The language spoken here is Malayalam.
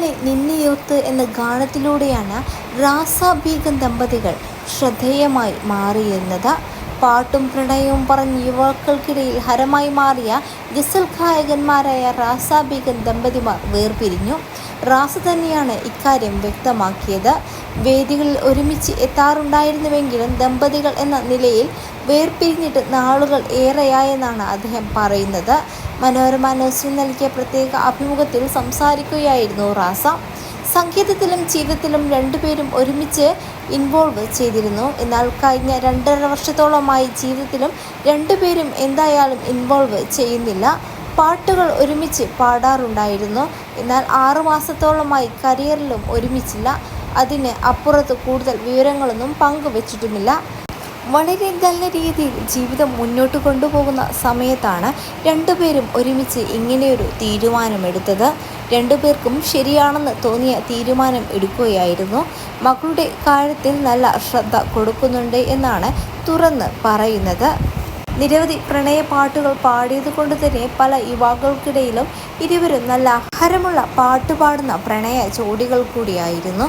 പിന്നാലെ നിന്നെയോർത്ത് എന്ന ഗാനത്തിലൂടെയാണ് റാസ ദമ്പതികൾ ശ്രദ്ധേയമായി മാറിയിരുന്നത്. പാട്ടും പ്രണയവും പറഞ്ഞ് യുവാക്കൾക്കിടയിൽ ഹരമായി മാറിയ ഗസൽ ഗായകന്മാരായ റാസ ദമ്പതിമാർ വേർപിരിഞ്ഞു. റാസ തന്നെയാണ് ഇക്കാര്യം വ്യക്തമാക്കിയത്. വേദികളിൽ ഒരുമിച്ച് എത്താറുണ്ടായിരുന്നുവെങ്കിലും ദമ്പതികൾ എന്ന നിലയിൽ വേർപിരിഞ്ഞിട്ട് നാളുകൾ ഏറെയായെന്നാണ് അദ്ദേഹം പറയുന്നത്. മനോരമ ന്യൂസിന് നൽകിയ പ്രത്യേക അഭിമുഖത്തിൽ സംസാരിക്കുകയായിരുന്നു റാസ. സംഗീതത്തിലും ജീവിതത്തിലും രണ്ടുപേരും ഒരുമിച്ച് ഇൻവോൾവ് ചെയ്തിരുന്നു. എന്നാൽ കഴിഞ്ഞ രണ്ടര വർഷത്തോളമായി ജീവിതത്തിലും രണ്ടുപേരും എന്തായാലും ഇൻവോൾവ് ചെയ്യുന്നില്ല. പാട്ടുകൾ ഒരുമിച്ച് പാടാറുണ്ടായിരുന്നു. എന്നാൽ ആറുമാസത്തോളമായി കരിയറിലും ഒരുമിച്ചില്ല. അതിന് അപ്പുറത്ത് കൂടുതൽ വിവരങ്ങളൊന്നും പങ്കുവച്ചിട്ടുമില്ല. വളരെ നല്ല രീതിയിൽ ജീവിതം മുന്നോട്ട് കൊണ്ടുപോകുന്ന സമയത്താണ് രണ്ടുപേരും ഒരുമിച്ച് ഇങ്ങനെയൊരു തീരുമാനമെടുത്തത്. രണ്ടുപേർക്കും ശരിയാണെന്ന് തോന്നിയ തീരുമാനം എടുക്കുകയായിരുന്നു. മകളുടെ കാര്യത്തിൽ നല്ല ശ്രദ്ധ കൊടുക്കുന്നുണ്ട് എന്നാണ് തുറന്ന് പറയുന്നത്. നിരവധി പ്രണയ പാട്ടുകൾ പാടിയത് കൊണ്ട് തന്നെ പല യുവാക്കൾക്കിടയിലും ഇരുവരും നല്ല അഹരമുള്ള പാട്ടുപാടുന്ന പ്രണയ ജോഡികൾ കൂടിയായിരുന്നു.